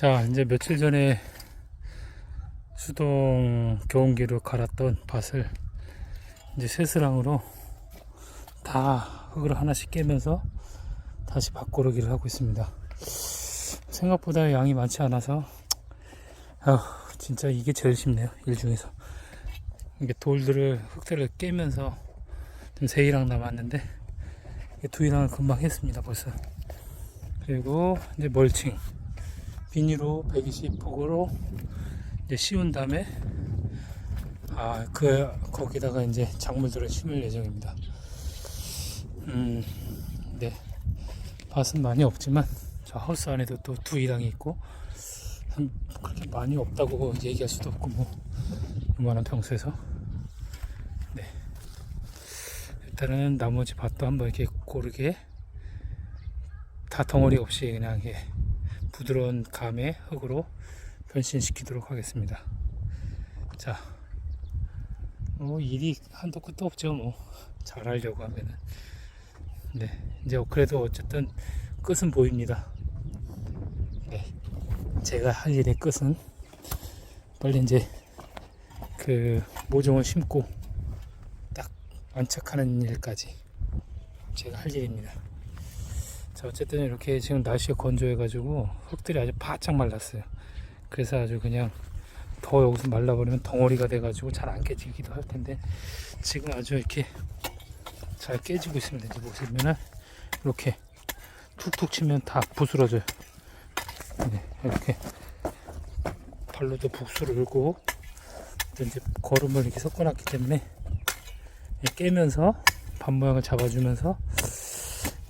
자, 이제 며칠 전에 수동 경운기로 갈았던 밭을 이제 쇠스랑으로 다 흙을 하나씩 깨면서 다시 밭고르기를 하고 있습니다. 생각보다 양이 많지 않아서 아 진짜 이게 제일 쉽네요 일 중에서. 이게 돌들을 흙들을 깨면서 좀세 이랑 남았는데 두 이랑을 금방 했습니다 벌써. 그리고 이제 멀칭 비닐로 120폭으로 이제 씌운 다음에 아 그 거기다가 이제 작물들을 심을 예정입니다. 음, 네. 밭은 많이 없지만 저 하우스 안에도 또 두 이랑이 있고 한 그렇게 많이 없다고 얘기할 수도 없고 뭐 이만한 평수에서. 네. 일단은 나머지 밭도 한번 이렇게 고르게 다 덩어리 없이 그냥 이렇게 부드러운 감의 흙으로 변신시키도록 하겠습니다. 자, 뭐 일이 한도 끝도 없죠. 뭐 잘하려고 하면은. 네, 이제 그래도 어쨌든 끝은 보입니다. 네, 제가 할 일의 끝은 빨리 이제 그 모종을 심고 딱 안착하는 일까지 제가 할 일입니다. 자 어쨌든 이렇게 지금 날씨가 건조해가지고 흙들이 아주 바짝 말랐어요. 그래서 아주 그냥 더 여기서 말라버리면 덩어리가 돼가지고 잘 안 깨지기도 할 텐데 지금 아주 이렇게 잘 깨지고 있습니다. 이제 보시면은 이렇게 툭툭 치면 다 부스러져요. 네, 이렇게 발로도 북수를 울고 또 이제 거름을 이렇게 섞어놨기 때문에 깨면서 반 모양을 잡아주면서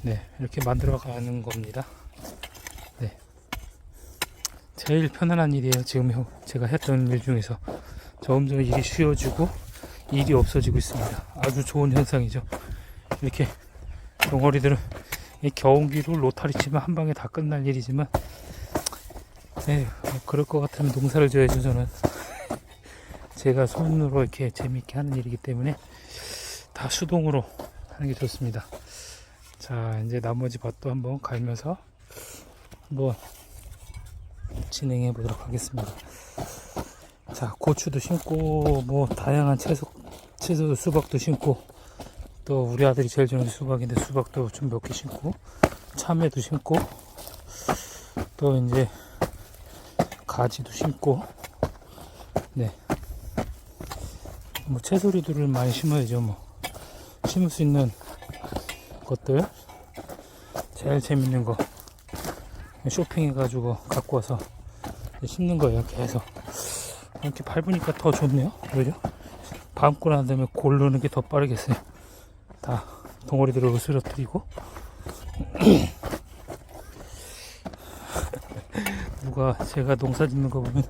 네, 이렇게 만들어 가는 겁니다. 네. 제일 편안한 일이에요. 지금 형- 제가 했던 일 중에서. 점점 일이 쉬워지고 일이 없어지고 있습니다. 아주 좋은 현상이죠. 이렇게 덩어리들은 이 겨운기로 로타리 치면 한 방에 다 끝날 일이지만, 네, 뭐 그럴 것 같으면 농사를 져야죠, 저는. 제가 손으로 이렇게 재미있게 하는 일이기 때문에 다 수동으로 하는 게 좋습니다. 자 이제 나머지 밭도 한번 갈면서 한번 진행해 보도록 하겠습니다. 자 고추도 심고 뭐 다양한 채소 채소도 수박도 심고 또 우리 아들이 제일 좋아하는 수박인데 수박도 좀 몇 개 심고 참외도 심고 또 이제 가지도 심고 네뭐 채소류들을 많이 심어야죠 뭐. 심을 수 있는 것들. 제일 재밌는 거. 쇼핑해가지고 갖고 와서 심는 거예요 계속. 이렇게 밟으니까 더 좋네요. 그죠? 밟고 난 다음에 고르는 게 더 빠르겠어요. 다 덩어리들을 으스러뜨리고. 누가 제가 농사 짓는 거 보면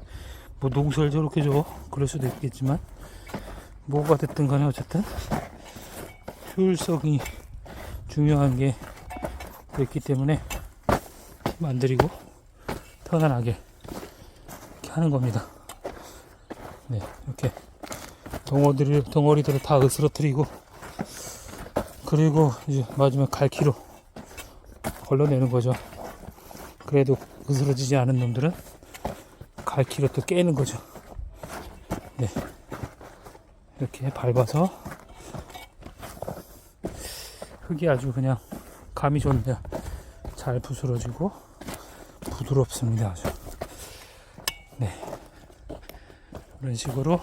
뭐 농사를 저렇게 줘? 그럴 수도 있겠지만. 뭐가 됐든 간에 어쨌든. 효율성이 중요한 게 있기 때문에 만들이고 편안하게 이렇게 하는 겁니다. 네, 이렇게 덩어리들을 덩어리들을 다 으스러뜨리고 그리고 이제 마지막 갈키로 걸러내는 거죠. 그래도 으스러지지 않은 놈들은 갈키로 또 깨는 거죠. 네, 이렇게 밟아서 흙이 아주 그냥 감이 좋네요. 잘 부스러지고 부드럽습니다. 아주. 네. 이런 식으로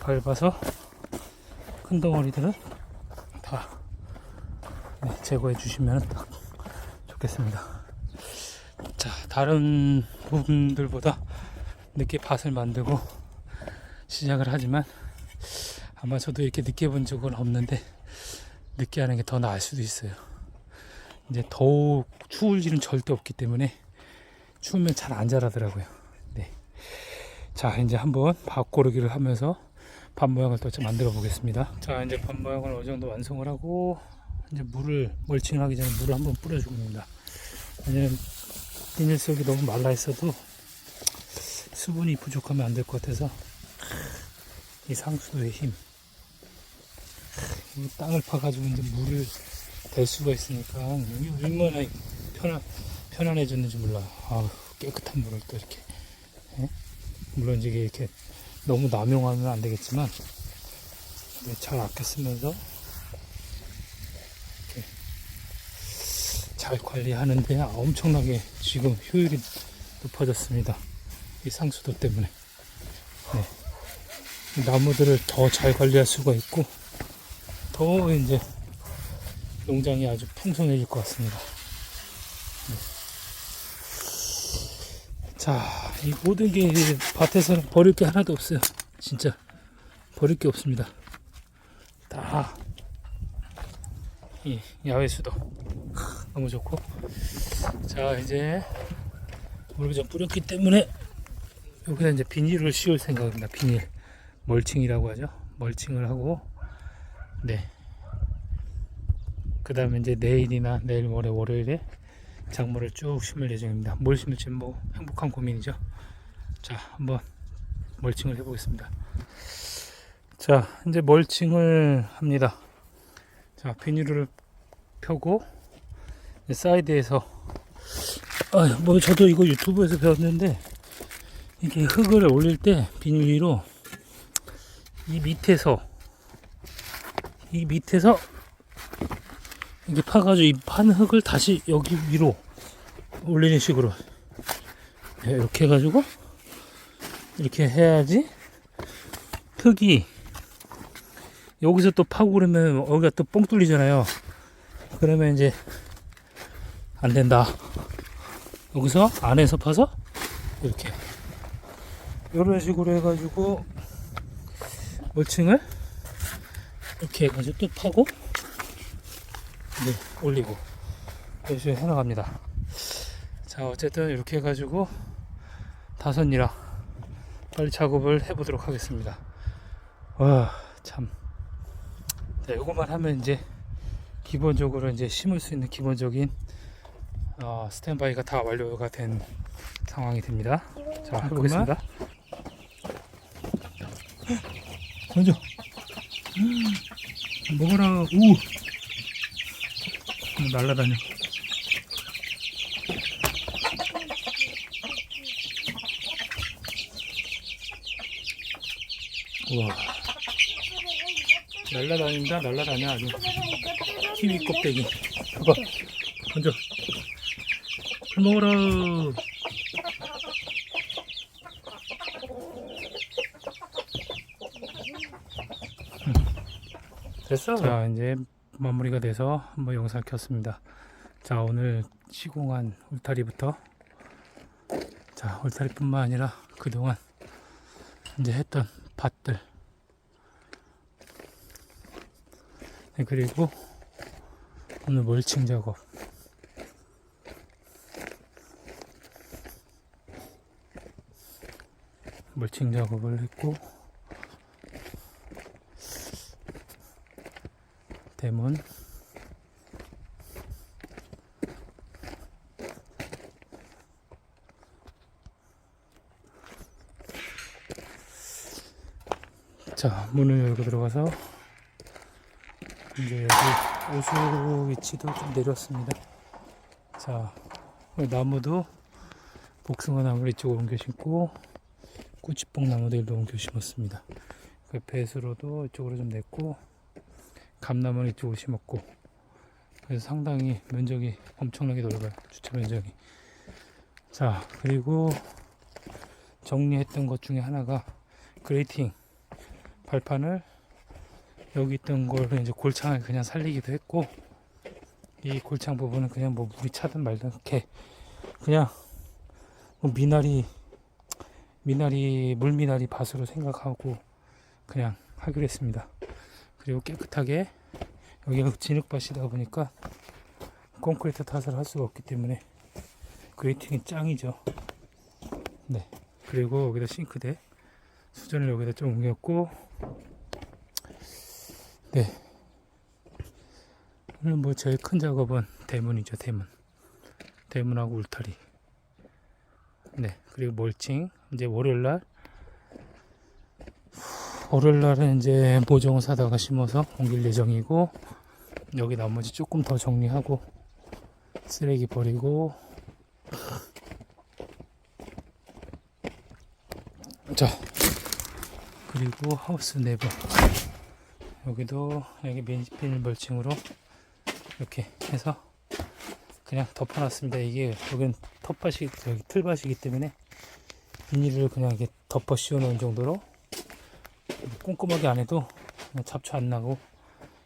밟아서 큰 덩어리들은 다 네, 제거해 주시면 딱 좋겠습니다. 자, 다른 부분들보다 늦게 밭을 만들고 시작을 하지만 아마 저도 이렇게 늦게 본 적은 없는데 늦게 하는 게 더 나을 수도 있어요. 이제 더욱 추울 일은 절대 없기 때문에 추우면 잘 안 자라더라고요. 네. 자, 이제 한번 밥 고르기를 하면서 밥 모양을 또좀 만들어 보겠습니다. 자, 이제 밥 모양을 어느 정도 완성을 하고 이제 물을 멀칭하기 전에 물을 한번 뿌려줍니다. 왜냐면 비닐 속이 너무 말라 있어도 수분이 부족하면 안 될 것 같아서 이 상수도의 힘이 땅을 파가지고 이제 물을 댈 수가 있으니까 얼마나 편한 편안해졌는지 몰라. 아 깨끗한 물을 또 이렇게. 예? 물론 이게 이렇게 너무 남용하면 안 되겠지만 네, 잘 아껴 쓰면서 이렇게 잘 관리하는데 엄청나게 지금 효율이 높아졌습니다. 이 상수도 때문에. 네. 이 나무들을 더 잘 관리할 수가 있고 더 이제 농장이 아주 풍성해질 것 같습니다. 네. 자, 이 모든 게 밭에서는 버릴 게 하나도 없어요. 진짜 버릴 게 없습니다. 다이 야외 수도 너무 좋고 자 이제 물을 좀 뿌렸기 때문에 여기다 이제 비닐을 씌울 생각입니다. 비닐 멀칭이라고 하죠. 멀칭을 하고 네. 그 다음에 이제 내일이나 내일 모레 월요일에 작물을 쭉 심을 예정입니다. 뭘 심을지 뭐 행복한 고민이죠. 자, 한번 멀칭을 해보겠습니다. 자, 이제 멀칭을 합니다. 자, 비닐을 펴고 사이드에서 아, 뭐 저도 이거 유튜브에서 배웠는데 이게 흙을 올릴 때 비닐 위로 이 밑에서 이 밑에서 이게 파가지고 이 판 흙을 다시 여기 위로 올리는 식으로 네, 이렇게 해가지고 이렇게 해야지 흙이 여기서 또 파고 그러면 여기가 또 뻥 뚫리잖아요. 그러면 이제 안 된다. 여기서 안에서 파서 이렇게. 이런 식으로 해가지고 멀칭을 이렇게 해가지고 또 파고 네, 올리고 열심히 해나갑니다. 자, 어쨌든 이렇게 해가지고 다섯 니라 빨리 작업을 해보도록 하겠습니다. 와, 참. 자, 요것만 하면 이제 기본적으로 이제 심을 수 있는 기본적인 어, 스탠바이가 다 완료가 된 상황이 됩니다. 자, 해보겠습니다. 던져. 음, 먹어라. 우. 날라다녀. 우와. 날라다닌다, 날라다녀, 아주. 키위 껍데기. 봐봐. 던져. 잘 먹어라. 됐어? 자, 이제 마무리가 돼서 한번 영상을 켰습니다. 자, 오늘 시공한 울타리부터 자, 울타리뿐만 아니라 그동안 이제 했던 밭들 네, 그리고 오늘 멀칭 작업 멀칭 작업을 했고 대문. 자 문을 열고 들어가서 이제 여기 오수 위치도 좀 내렸습니다. 자 나무도 복숭아 나무를 이쪽으로 옮겨 심고 꾸치뽕 나무들도 옮겨 심었습니다. 그 배수로도 이쪽으로 좀 냈고 감나무는 이쪽으로 심었고 그래서 상당히 면적이 엄청나게 넓어요. 주차 면적이. 자 그리고 정리했던 것 중에 하나가 그레이팅. 발판을 여기 있던 걸 이제 골창을 그냥 살리기도 했고 이 골창 부분은 그냥 뭐 물이 차든 말든 이렇게 그냥 뭐 미나리 미나리 물미나리 밭으로 생각하고 그냥 하기로 했습니다. 그리고 깨끗하게 여기가 진흙밭이다 보니까 콘크리트 탓을 할 수가 없기 때문에 그레이팅이 짱이죠. 네. 그리고 여기다 싱크대 수전을 여기다 좀 옮겼고 네. 오늘 뭐 제일 큰 작업은 대문이죠, 대문. 대문하고 울타리. 네. 그리고 멀칭. 이제 월요일 날. 월요일날은 이제 보정을 사다가 심어서 옮길 예정이고 여기 나머지 조금 더 정리하고 쓰레기 버리고. 자 그리고 하우스 내부. 여기도 여기 비닐벌칭으로 이렇게 해서 그냥 덮어놨습니다. 이게 여긴 텃밭이 여기 틀밭이기 때문에 비닐을 그냥 이렇게 덮어 씌워놓은 정도로 꼼꼼하게 안 해도 잡초 안 나고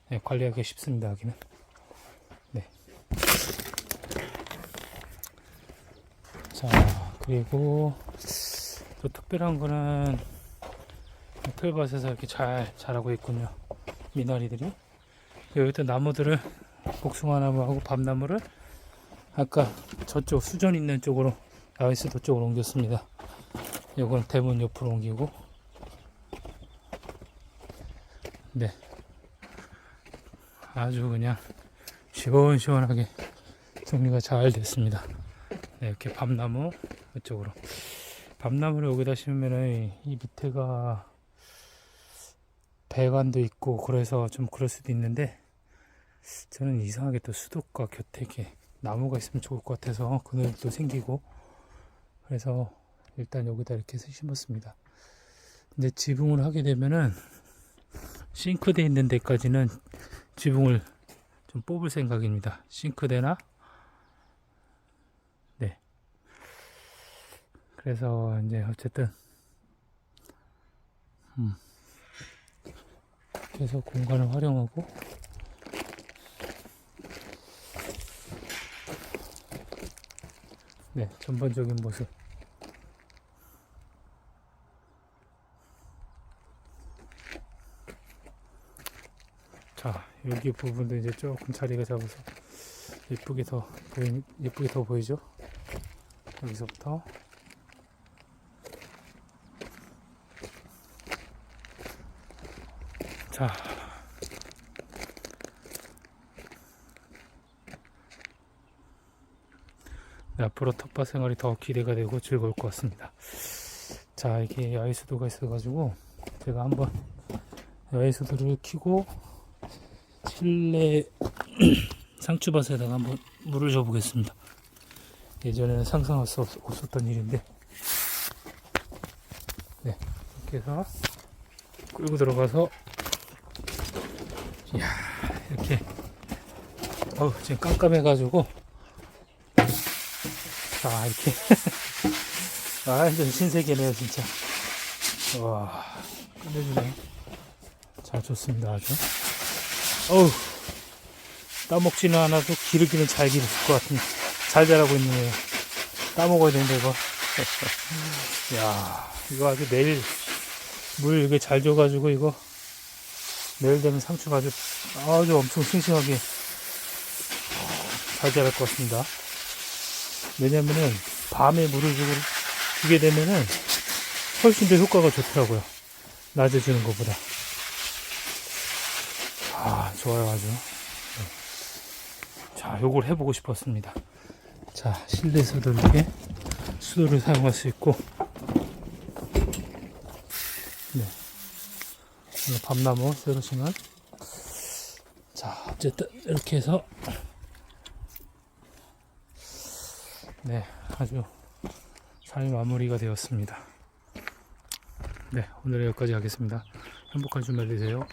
네, 관리하기 쉽습니다. 여기는 네. 자 그리고 또 특별한 거는 틀밭에서 이렇게 잘 자라고 있군요. 미나리들이 여기다 나무들을 복숭아 나무하고 밤나무를 아까 저쪽 수전 있는 쪽으로 야외수도 쪽으로 옮겼습니다. 요건 대문 옆으로 옮기고 네 아주 그냥 시원시원하게 정리가 잘 됐습니다. 네, 이렇게 밤나무 이쪽으로 밤나무를 여기다 심으면은 이 밑에가 배관도 있고 그래서 좀 그럴 수도 있는데 저는 이상하게 또 수도과 곁에 나무가 있으면 좋을 것 같아서 그늘도 생기고 그래서 일단 여기다 이렇게 심었습니다. 근데 지붕을 하게 되면은 싱크대 있는 데까지는 지붕을 좀 뽑을 생각입니다. 싱크대나 네. 그래서 이제 어쨌든 음. 그래서 공간을 활용하고 네, 전반적인 모습. 자, 여기 부분도 이제 조금 자리가 잡아서 예쁘게 더 보이, 예쁘게 더 보이죠? 여기서부터 자, 네, 앞으로 텃밭 생활이 더 기대가 되고 즐거울 것 같습니다. 자, 이게 야외 수도가 있어가지고 제가 한번 야외 수도를 켜고 실내 상추밭에다가 한번 물을 줘 보겠습니다. 예전에는 상상할 수 없, 없었던 일인데, 네, 이렇게 해서 끌고 들어가서, 이야, 이렇게, 어우, 지금 깜깜해 가지고, 자, 이렇게. 완전 신세계네요, 진짜. 와, 끝내주네. 자, 좋습니다, 아주. 어우, 따먹지는 않아도 기르기는 잘 기를 것 같은, 잘 자라고 있네요. 따먹어야 되는데, 이거. 야 이거 아주 내일, 물 이게 잘 줘가지고, 이거, 내일 되면 상추가 아주, 아주 엄청 싱싱하게 잘 자랄 것 같습니다. 왜냐면은 밤에 물을 주고 주게 되면은 훨씬 더 효과가 좋더라고요. 낮에 주는 것보다. 아, 좋아요, 아주. 네. 자, 요걸 해보고 싶었습니다. 자, 실내에서도 이렇게 수도를 사용할 수 있고, 네. 밤나무 심은. 자, 어쨌든 이렇게 해서 네, 아주 잘 마무리가 되었습니다. 네, 오늘 여기까지 하겠습니다. 행복한 주말 되세요.